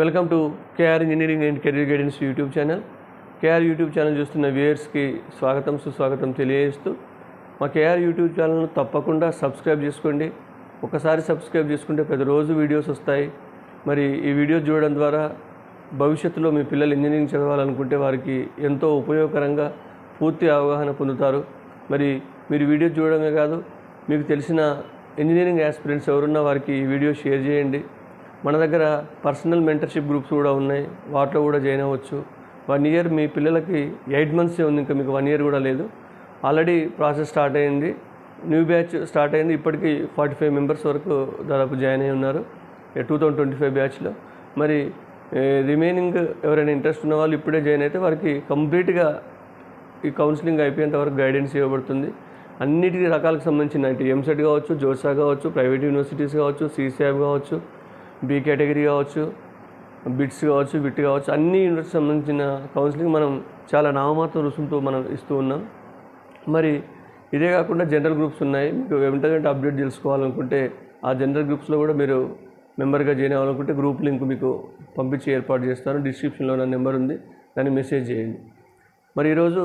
Welcome to KR engineering and career guidance YouTube channel. KR YouTube channel చూస్తున్న వ్యూయర్స్కి స్వాగతం సుస్వాగతం తెలియజేస్తూ మా కేఆర్ యూట్యూబ్ ఛానల్ను తప్పకుండా సబ్స్క్రైబ్ చేసుకోండి. ఒకసారి సబ్స్క్రైబ్ చేసుకుంటే ప్రతిరోజు వీడియోస్ వస్తాయి. మరి ఈ వీడియో చూడడం ద్వారా భవిష్యత్తులో మీ పిల్లలు ఇంజనీరింగ్ చదవాలనుకుంటే వారికి ఎంతో ఉపయోగకరంగా పూర్తి అవగాహన పొందుతారు. మరి మీరు వీడియో చూడడమే కాదు మీకు తెలిసిన ఇంజనీరింగ్ యాస్పిరెంట్స్ ఎవరున్నా వారికి ఈ వీడియో షేర్ చేయండి. మన దగ్గర పర్సనల్ మెంటర్షిప్ గ్రూప్స్ కూడా ఉన్నాయి. వాటిలో కూడా జాయిన్ అవ్వచ్చు. వన్ ఇయర్ మీ పిల్లలకి ఎయిట్ మంత్సే ఉంది ఇంకా మీకు వన్ ఇయర్ కూడా లేదు. ఆల్రెడీ ప్రాసెస్ స్టార్ట్ అయింది. న్యూ బ్యాచ్ స్టార్ట్ అయింది. ఇప్పటికీ ఫార్టీ ఫైవ్ మెంబర్స్ వరకు దాదాపు జాయిన్ అయి ఉన్నారు. టూ థౌజండ్ ట్వంటీ ఫైవ్ బ్యాచ్లో మరి రిమైనింగ్ ఎవరైనా ఇంట్రెస్ట్ ఉన్న వాళ్ళు ఇప్పుడే జాయిన్ అయితే వారికి కంప్లీట్గా ఈ కౌన్సిలింగ్ అయిపోయేంత వరకు గైడెన్స్ ఇవ్వబడుతుంది. అన్నిటి రకాలకు సంబంధించిన అంటే ఎంసెట్ కావచ్చు జోసా కావచ్చు ప్రైవేట్ యూనివర్సిటీస్ కావచ్చు సిసిఐబ్ కావచ్చు బి కేటగిరీ కావచ్చు బిట్స్ కావచ్చు బిట్ కావచ్చు అన్ని యూనివర్సిటీ సంబంధించిన కౌన్సిలింగ్ మనం చాలా నామమాత్ర రుసుముతో మనం ఇస్తూ ఉన్నాం. మరి ఇదే కాకుండా జనరల్ గ్రూప్స్ ఉన్నాయి. మీకు వెంటనే అప్డేట్ తెలుసుకోవాలనుకుంటే ఆ జనరల్ గ్రూప్స్లో కూడా మీరు మెంబర్గా జాయిన్ అవ్వాలనుకుంటే గ్రూప్ లింక్ మీకు పంపించి ఏర్పాటు చేస్తాను. డిస్క్రిప్షన్లో నా నెంబర్ ఉంది. దాన్ని మెసేజ్ చేయండి. మరి ఈరోజు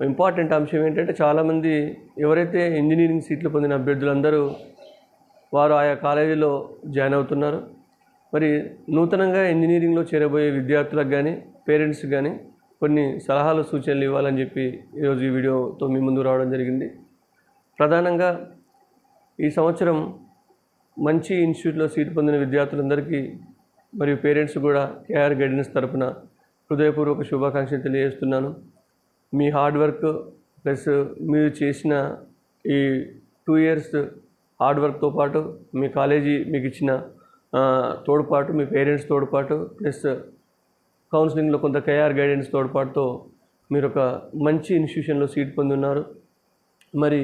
ఇంపార్టెంట్ అంశం ఏంటంటే చాలామంది ఎవరైతే ఇంజనీరింగ్ సీట్లు పొందిన అభ్యర్థులందరూ వారు ఆయా కాలేజీలో జాయిన్ అవుతున్నారు. మరి నూతనంగా ఇంజనీరింగ్లో చేరబోయే విద్యార్థులకు కానీ పేరెంట్స్కి కానీ కొన్ని సలహాలు సూచనలు ఇవ్వాలని చెప్పి ఈరోజు ఈ వీడియోతో మీ ముందు రావడం జరిగింది. ప్రధానంగా ఈ సంవత్సరం మంచి ఇన్స్టిట్యూట్లో సీటు పొందిన విద్యార్థులందరికీ మరియు పేరెంట్స్ కూడా కేఆర్ గైడెన్స్ తరపున హృదయపూర్వక శుభాకాంక్షలు తెలియజేస్తున్నాను. మీ హార్డ్ వర్క్ ప్లస్ మీరు చేసిన ఈ టూ ఇయర్స్ హార్డ్ వర్క్తో పాటు మీ కాలేజీ మీకు ఇచ్చిన తోడ్పాటు మీ పేరెంట్స్ తోడ్పాటు ప్లస్ కౌన్సిలింగ్లో కొంత కేఆర్ గైడెన్స్ తోడ్పాటుతో మీరు ఒక మంచి ఇన్స్టిట్యూషన్లో సీట్ పొంది ఉన్నారు మరి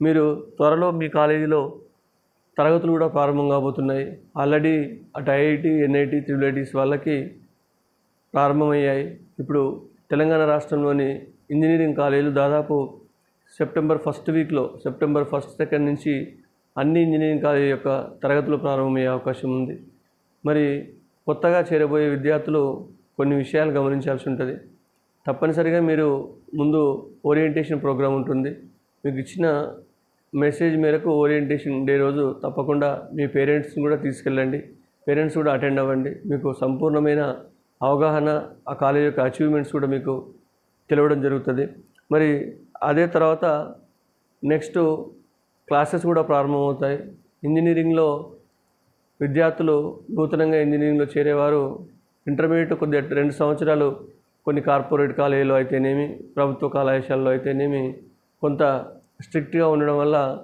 మీరు త్వరలో మీ కాలేజీలో తరగతులు కూడా ప్రారంభం కాబోతున్నాయి. ఆల్రెడీ అటు ఐఐటి ఎన్ఐటి త్రిబుల్ ఐటీస్ వాళ్ళకి ప్రారంభమయ్యాయి. ఇప్పుడు తెలంగాణ రాష్ట్రంలోని ఇంజనీరింగ్ కాలేజీలు దాదాపు సెప్టెంబర్ ఫస్ట్ వీక్లో సెప్టెంబర్ ఫస్ట్ సెకండ్ నుంచి అన్ని ఇంజనీరింగ్ కాలేజీ యొక్క తరగతులు ప్రారంభమయ్యే అవకాశం ఉంది. మరి కొత్తగా చేరబోయే విద్యార్థులు కొన్ని విషయాలు గమనించాల్సి ఉంటుంది. తప్పనిసరిగా మీరు ముందు ఓరియంటేషన్ ప్రోగ్రాం ఉంటుంది. మీకు ఇచ్చిన మెసేజ్ మేరకు ఓరియంటేషన్ డే రోజు తప్పకుండా మీ పేరెంట్స్ని కూడా తీసుకెళ్ళండి. పేరెంట్స్ కూడా అటెండ్ అవ్వండి. మీకు సంపూర్ణమైన అవగాహన ఆ కాలేజ్ యొక్క అచీవ్మెంట్స్ కూడా మీకు తెలవడం జరుగుతుంది. మరి అదే తర్వాత నెక్స్ట్ క్లాసెస్ కూడా ప్రారంభమవుతాయి. ఇంజనీరింగ్లో విద్యార్థులు నూతనంగా ఇంజనీరింగ్లో చేరేవారు ఇంటర్మీడియట్ కొద్ది రెండు సంవత్సరాలు కొన్ని కార్పొరేట్ కాలేజీలో అయితేనేమి ప్రభుత్వ కళాశాలలో అయితేనేమి కొంత స్ట్రిక్ట్గా ఉండడం వల్ల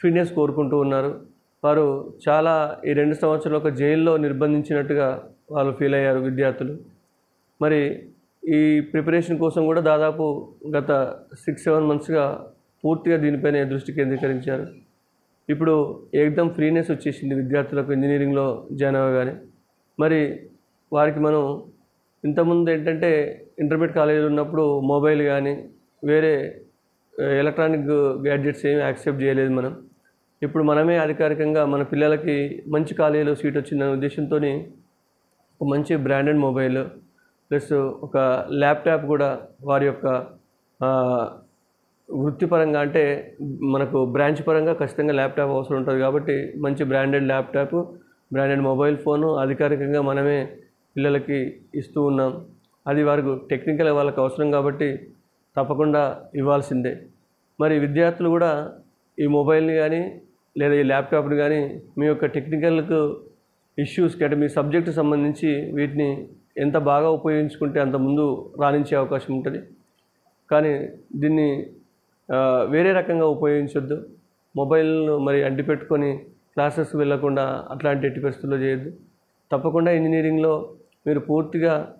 ఫ్రీనెస్ కోరుకుంటూ ఉన్నారు. వారు చాలా ఈ రెండు సంవత్సరాలు ఒక జైల్లో నిర్బంధించినట్టుగా వాళ్ళు ఫీల్ అయ్యారు విద్యార్థులు. మరి ఈ ప్రిపరేషన్ కోసం కూడా దాదాపు గత సిక్స్ సెవెన్ మంత్స్గా పూర్తిగా దీనిపైనే దృష్టి కేంద్రీకరించారు. ఇప్పుడు ఏకదం ఫ్రీనెస్ వచ్చేసింది విద్యార్థులకు ఇంజనీరింగ్లో జాయిన్ అవ్వగానే. మరి వారికి మనం ఇంతకుముందు ఏంటంటే ఇంటర్మీడియట్ కాలేజీలో ఉన్నప్పుడు మొబైల్ కానీ వేరే ఎలక్ట్రానిక్ గ్యాడ్జెట్స్ ఏమి యాక్సెప్ట్ చేయలేదు మనం. ఇప్పుడు మనమే అధికారికంగా మన పిల్లలకి మంచి కాలేజీలో సీట్ వచ్చిందనే ఉద్దేశంతో ఒక మంచి బ్రాండెడ్ మొబైల్ ప్లస్ ఒక ల్యాప్టాప్ కూడా వారి యొక్క వృత్తిపరంగా అంటే మనకు బ్రాంచ్ పరంగా ఖచ్చితంగా ల్యాప్టాప్ అవసరం ఉంటుంది కాబట్టి మంచి branded laptop branded mobile phone అధికారికంగా మనమే పిల్లలకి ఇస్తూ ఉన్నాం. అది వారికి టెక్నికల్ వాళ్ళకి అవసరం కాబట్టి తప్పకుండా ఇవ్వాల్సిందే. మరి విద్యార్థులు కూడా ఈ మొబైల్ని కానీ లేదా ఈ ల్యాప్టాప్ని కానీ మీ యొక్క టెక్నికల్కు ఇష్యూస్కి అంటే మీ సబ్జెక్టు సంబంధించి వీటిని ఎంత బాగా ఉపయోగించుకుంటే అంత ముందు రాణించే అవకాశం ఉంటుంది. కానీ దీన్ని వేరే రకంగా ఉపయోగించొద్దు. మొబైల్ను మరి అడ్డుపెట్టుకొని క్లాసెస్కి వెళ్ళకుండా అట్లాంటి ఎట్టి పరిస్థితుల్లో చేయొద్దు. తప్పకుండా ఇంజనీరింగ్లో మీరు పూర్తిగా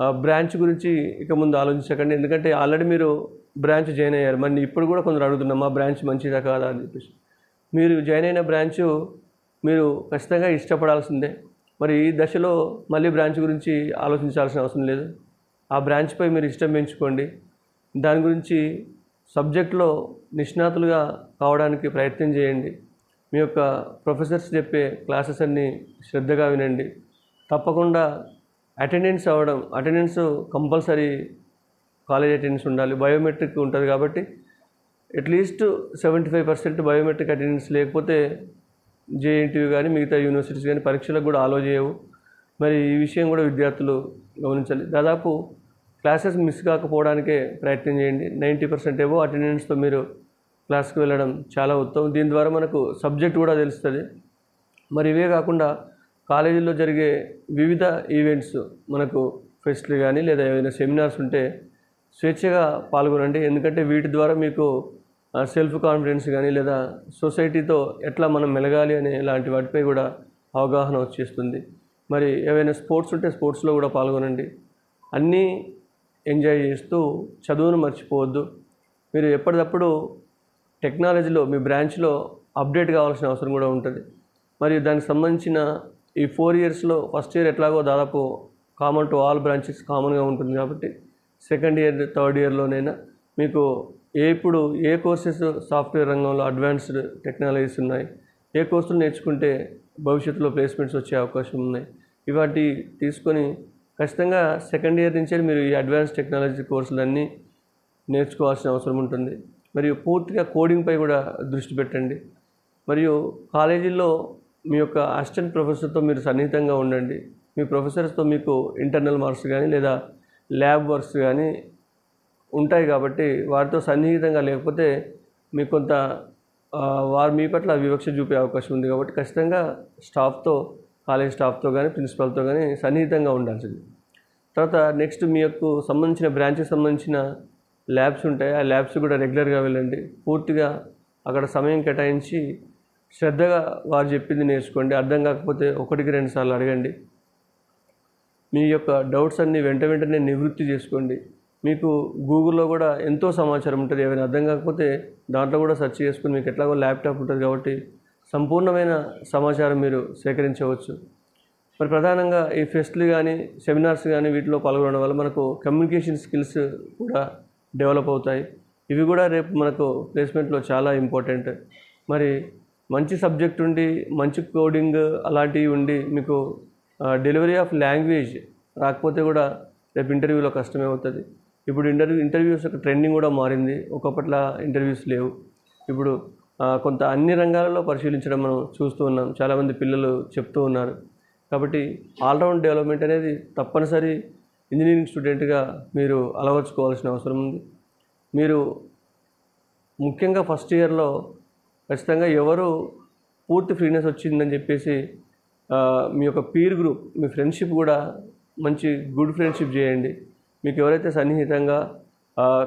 ఆ, బ్రాంచ్ గురించి ఇక ముందు ఆలోచించకండి. ఎందుకంటే ఆల్రెడీ మీరు బ్రాంచ్ జాయిన్ అయ్యారు. మరి ఇప్పుడు కూడా కొందరు అడుగుతున్నాం మా బ్రాంచ్ మంచిదా కాదా? అని చెప్పేసి. మీరు జాయిన్ అయిన బ్రాంచ్ మీరు ఖచ్చితంగా ఇష్టపడాల్సిందే. మరి ఈ దశలో మళ్ళీ బ్రాంచ్ గురించి ఆలోచించాల్సిన అవసరం లేదు. ఆ బ్రాంచ్పై మీరు ఇష్టం పెంచుకోండి. దాని గురించి సబ్జెక్ట్లో నిష్ణాతులుగా కావడానికి ప్రయత్నం చేయండి. మీ యొక్క ప్రొఫెసర్స్ చెప్పే క్లాసెస్ అన్నీ శ్రద్ధగా వినండి. తప్పకుండా అటెండెన్స్ అవ్వడం అటెండెన్స్ కంపల్సరీ కాలేజ్ అటెండెన్స్ ఉండాలి. బయోమెట్రిక్ ఉంటుంది కాబట్టి at least seventy five percent biometric attendance లేకపోతే జేఎన్టీయూ కానీ మిగతా యూనివర్సిటీస్ కానీ పరీక్షలకు కూడా ఆలో చేయవు. మరి ఈ విషయం కూడా విద్యార్థులు గమనించాలి. దాదాపు క్లాసెస్ మిస్ కాకపోవడానికే ప్రయత్నం చేయండి. నైంటీ పర్సెంట్ ఏవో అటెండెన్స్తో మీరు క్లాస్కి వెళ్ళడం చాలా ఉత్తమం. దీని ద్వారా మనకు సబ్జెక్ట్ కూడా తెలుస్తుంది. మరి ఇవే కాకుండా కాలేజీలో జరిగే వివిధ ఈవెంట్స్ మనకు ఫెస్ట్లు కానీ లేదా ఏదైనా సెమినార్స్ ఉంటే స్వేచ్ఛగా పాల్గొనండి. ఎందుకంటే వీటి ద్వారా మీకు సెల్ఫ్ కాన్ఫిడెన్స్ కానీ లేదా సొసైటీతో ఎట్లా మనం మెలగాలి అనే ఇలాంటి వాటిపై కూడా అవగాహన వచ్చేస్తుంది. మరి ఏవైనా స్పోర్ట్స్ ఉంటే స్పోర్ట్స్లో కూడా పాల్గొనండి. అన్నీ ఎంజాయ్ చేస్తూ చదువును మర్చిపోవద్దు. మీరు ఎప్పటికప్పుడు టెక్నాలజీలో మీ బ్రాంచ్లో అప్డేట్ కావాల్సిన అవసరం కూడా ఉంటుంది. మరియు దానికి సంబంధించిన ఈ ఫోర్ ఇయర్స్లో ఫస్ట్ ఇయర్ ఎట్లాగో దాదాపు కామన్ టు ఆల్ బ్రాంచెస్ కామన్గా ఉంటుంది కాబట్టి సెకండ్ ఇయర్ థర్డ్ ఇయర్లోనైనా మీకు ఏ ఇప్పుడు ఏ కోర్సెస్ సాఫ్ట్వేర్ రంగంలో అడ్వాన్స్డ్ టెక్నాలజీస్ ఉన్నాయి ఏ కోర్సులు నేర్చుకుంటే భవిష్యత్తులో ప్లేస్మెంట్స్ వచ్చే అవకాశం ఉన్నాయి ఇవాటి తీసుకొని ఖచ్చితంగా సెకండ్ ఇయర్ నుంచే మీరు ఈ అడ్వాన్స్ టెక్నాలజీ కోర్సులన్నీ నేర్చుకోవాల్సిన అవసరం ఉంటుంది. మరియు పూర్తిగా కోడింగ్పై కూడా దృష్టి పెట్టండి. మరియు కాలేజీల్లో మీ యొక్క అసిస్టెంట్ ప్రొఫెసర్తో మీరు సన్నిహితంగా ఉండండి. మీ ప్రొఫెసర్స్తో మీకు ఇంటర్నల్ మార్క్స్ కానీ లేదా ల్యాబ్ వర్క్స్ కానీ ఉంటాయి కాబట్టి వారితో సన్నిహితంగా లేకపోతే మీకు కొంత వారు మీ పట్ల వివక్ష చూపే అవకాశం ఉంది కాబట్టి ఖచ్చితంగా స్టాఫ్తో కాలేజ్ స్టాఫ్తో కానీ ప్రిన్సిపల్తో కానీ సన్నిహితంగా ఉండాల్సింది. తర్వాత నెక్స్ట్ మీ యొక్క సంబంధించిన బ్రాంచ్కి సంబంధించిన ల్యాబ్స్ ఉంటాయి. ఆ ల్యాబ్స్ కూడా రెగ్యులర్గా వెళ్ళండి. పూర్తిగా అక్కడ సమయం కేటాయించి శ్రద్ధగా వారు చెప్పింది నేర్చుకోండి. అర్థం కాకపోతే ఒకటికి రెండు సార్లు అడగండి. మీ యొక్క డౌట్స్ అన్నీ వెంట వెంటనే నివృత్తి చేసుకోండి. మీకు గూగుల్లో కూడా ఎంతో సమాచారం ఉంటుంది. ఏమైనా అర్థం కాకపోతే దాంట్లో కూడా సెర్చ్ చేసుకుని మీకు ఎట్లాగో ల్యాప్టాప్ ఉంటుంది కాబట్టి సంపూర్ణమైన సమాచారం మీరు సేకరించవచ్చు. మరి ప్రధానంగా ఈ ఫెస్ట్లు కానీ సెమినార్స్ కానీ వీటిలో పాల్గొనడం వల్ల మనకు కమ్యూనికేషన్ స్కిల్స్ కూడా డెవలప్ అవుతాయి. ఇవి కూడా రేపు మనకు ప్లేస్మెంట్లో చాలా ఇంపార్టెంట్. మరి మంచి సబ్జెక్ట్ ఉండి మంచి కోడింగ్ అలాంటివి ఉండి మీకు డెలివరీ ఆఫ్ లాంగ్వేజ్ రాకపోతే కూడా రేపు ఇంటర్వ్యూలో కష్టమే అవుతుంది. ఇప్పుడు ఇంటర్వ్యూ ఇంటర్వ్యూస్ యొక్క ట్రెండింగ్ కూడా మారింది. ఒకప్పట్ల ఇంటర్వ్యూస్ లేవు. ఇప్పుడు కొంత అన్ని రంగాలలో పరిశీలించడం మనం చూస్తూ ఉన్నాం. చాలామంది పిల్లలు చెప్తూ ఉన్నారు. కాబట్టి ఆల్రౌండ్ డెవలప్మెంట్ అనేది తప్పనిసరి ఇంజనీరింగ్ స్టూడెంట్గా మీరు అలవర్చుకోవాల్సిన అవసరం ఉంది. మీరు ముఖ్యంగా ఫస్ట్ ఇయర్లో ఖచ్చితంగా ఎవరు పూర్తి ఫ్రీనెస్ వచ్చిందని చెప్పేసి మీ యొక్క పీర్ గ్రూప్ మీ ఫ్రెండ్షిప్ కూడా మంచి గుడ్ ఫ్రెండ్షిప్ చేయండి. మీకు ఎవరైతే సన్నిహితంగా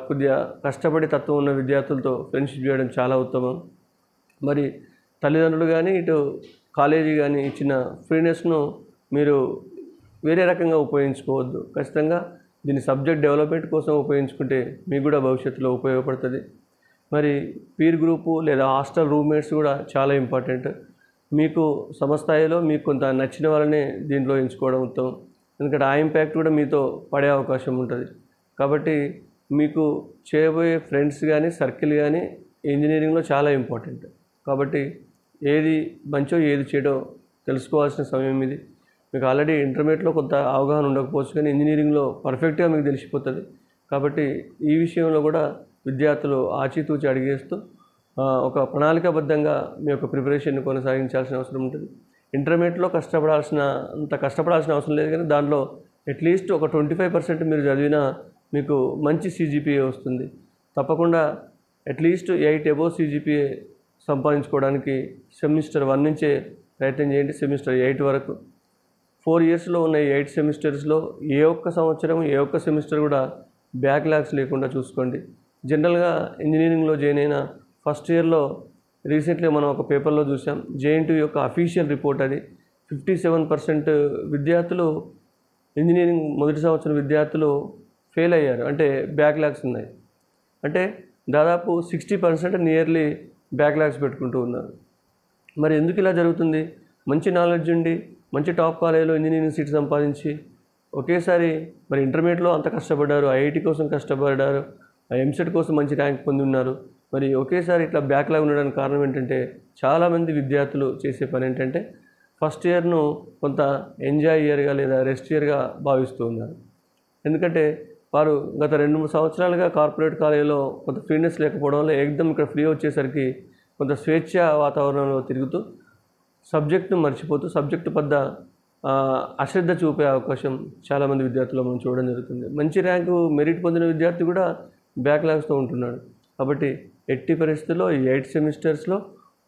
కొద్దిగా కష్టపడి తత్వం ఉన్న విద్యార్థులతో ఫ్రెండ్షిప్ చేయడం చాలా ఉత్తమం. మరి తల్లిదండ్రులు కానీ ఇటు కాలేజీ కానీ ఇచ్చిన ఫ్రీనెస్ను మీరు వేరే రకంగా ఉపయోగించుకోవద్దు. ఖచ్చితంగా దీన్ని సబ్జెక్ట్ డెవలప్మెంట్ కోసం ఉపయోగించుకుంటే మీకు కూడా భవిష్యత్తులో ఉపయోగపడుతుంది. మరి పీర్ గ్రూపు లేదా హాస్టల్ రూమ్మేట్స్ కూడా చాలా ఇంపార్టెంట్. మీకు సమస్థాయిలో మీకు కొంత నచ్చిన వాళ్ళనే దీంట్లో ఎంచుకోవడం ఉత్తమం. ఎందుకంటే ఆ ఇంపాక్ట్ కూడా మీతో పడే అవకాశం ఉంటుంది. కాబట్టి మీకు చేయబోయే ఫ్రెండ్స్ కానీ సర్కిల్ కానీ ఇంజనీరింగ్లో చాలా ఇంపార్టెంట్. కాబట్టి ఏది మంచో ఏది చెడో తెలుసుకోవాల్సిన సమయం ఇది. మీకు ఆల్రెడీ ఇంటర్మీడియట్లో కొంత అవగాహన ఉండకపోవచ్చు కానీ ఇంజనీరింగ్లో పర్ఫెక్ట్గా మీకు తెలిసిపోతుంది. కాబట్టి ఈ విషయంలో కూడా విద్యార్థులు ఆచితూచి అడిగేస్తూ ఒక ప్రణాళికాబద్ధంగా మీ యొక్క ప్రిపరేషన్ కొనసాగించాల్సిన అవసరం ఉంటుంది. ఇంటర్మీడియట్లో కష్టపడాల్సిన అంత కష్టపడాల్సిన అవసరం లేదు కానీ దాంట్లో అట్లీస్ట్ ఒక ట్వంటీ ఫైవ్ పర్సెంట్ మీరు చదివినా మీకు మంచి సీజీపీఏ వస్తుంది. తప్పకుండా at least eight above CGPA సంపాదించుకోవడానికి సెమిస్టర్ వన్ నుంచే ప్రయత్నం చేయండి. సెమిస్టర్ ఎయిట్ వరకు. ఫోర్ ఇయర్స్లో ఉన్న ఎయిట్ సెమిస్టర్స్లో ఏ ఒక్క సంవత్సరం ఏ ఒక్క సెమిస్టర్ కూడా బ్యాక్లాగ్స్ లేకుండా చూసుకోండి. జనరల్గా ఇంజనీరింగ్లో జాయిన్ అయిన ఫస్ట్ ఇయర్లో రీసెంట్లీ మనం ఒక పేపర్లో చూసాం జేఎన్టీ యొక్క అఫీషియల్ రిపోర్ట్ అది. ఫిఫ్టీ సెవెన్ పర్సెంట్ విద్యార్థులు ఇంజనీరింగ్ మొదటి సంవత్సరం విద్యార్థులు ఫెయిల్ అయ్యారు. అంటే బ్యాక్లాగ్స్ ఉన్నాయి. అంటే దాదాపు సిక్స్టీ పర్సెంట్ నియర్లీ బ్యాక్లాగ్స్ పెట్టుకుంటూ ఉన్నారు. మరి ఎందుకు ఇలా జరుగుతుంది? మంచి నాలెడ్జ్ ఉండి మంచి టాప్ కాలేజీలో ఇంజనీరింగ్ సీట్ సంపాదించి ఒకేసారి మరి ఇంటర్మీడియట్లో అంత కష్టపడ్డారు ఐఐటి కోసం కష్టపడ్డారు ఎంసెట్ కోసం మంచి ర్యాంక్ పొంది ఉన్నారు. మరి ఒకేసారి ఇట్లా బ్యాక్లాగ్ ఉండడానికి కారణం ఏంటంటే చాలామంది విద్యార్థులు చేసే పని ఏంటంటే ఫస్ట్ ఇయర్ను కొంత ఎంజాయ్ ఇయర్గా లేదా రెస్ట్ ఇయర్గా భావిస్తూ ఉన్నారు. ఎందుకంటే వారు గత రెండు మూడు సంవత్సరాలుగా కార్పొరేట్ కాలేజీలో కొంత ఫ్రీనెస్ లేకపోవడం వల్ల ఏకదం ఇక్కడ ఫ్రీ వచ్చేసరికి కొంత స్వేచ్ఛ వాతావరణంలో తిరుగుతూ సబ్జెక్టును మర్చిపోతూ సబ్జెక్టు పద్ద అశ్రద్ధ చూపే అవకాశం చాలామంది విద్యార్థులు మనం చూడడం జరుగుతుంది. మంచి ర్యాంకు మెరిట్ పొందిన విద్యార్థి కూడా బ్యాక్లాగ్స్తో ఉంటున్నాడు. కాబట్టి ఎట్టి పరిస్థితుల్లో ఈ ఎయిట్ సెమిస్టర్స్లో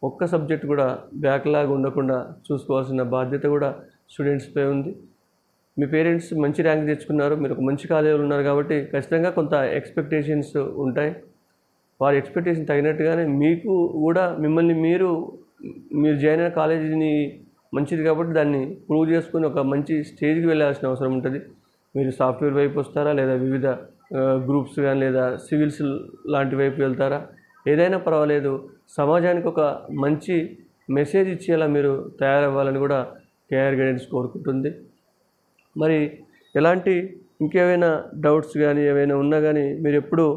ఒక్క సబ్జెక్ట్ కూడా బ్యాక్లాగ్ ఉండకుండా చూసుకోవాల్సిన బాధ్యత కూడా స్టూడెంట్స్పై ఉంది. మీ పేరెంట్స్ మంచి ర్యాంక్ తెచ్చుకున్నారు మీరు ఒక మంచి కాలేజీలో ఉన్నారు కాబట్టి ఖచ్చితంగా కొంత ఎక్స్పెక్టేషన్స్ ఉంటాయి. వారి ఎక్స్పెక్టేషన్ తగినట్టుగానే మీకు కూడా మిమ్మల్ని మీరు మీరు జాయిన్ అయిన కాలేజీని మంచిది కాబట్టి దాన్ని ప్రూవ్ చేసుకుని ఒక మంచి స్టేజ్కి వెళ్ళాల్సిన అవసరం ఉంటుంది. మీరు సాఫ్ట్వేర్ వైపు వస్తారా లేదా వివిధ గ్రూప్స్ కానీ లేదా సివిల్స్ లాంటి వైపు వెళ్తారా? ఏదైనా పర్వాలేదు. సమాజానికి ఒక మంచి మెసేజ్ ఇచ్చేలా మీరు తయారవ్వాలని కూడా కేఆర్ గైడెన్స్ కోరుకుంటుంది. మరి ఎలాంటి ఇంకేమైనా డౌట్స్ కానీ ఏమైనా ఉన్నా కానీ మీరు ఎప్పుడూ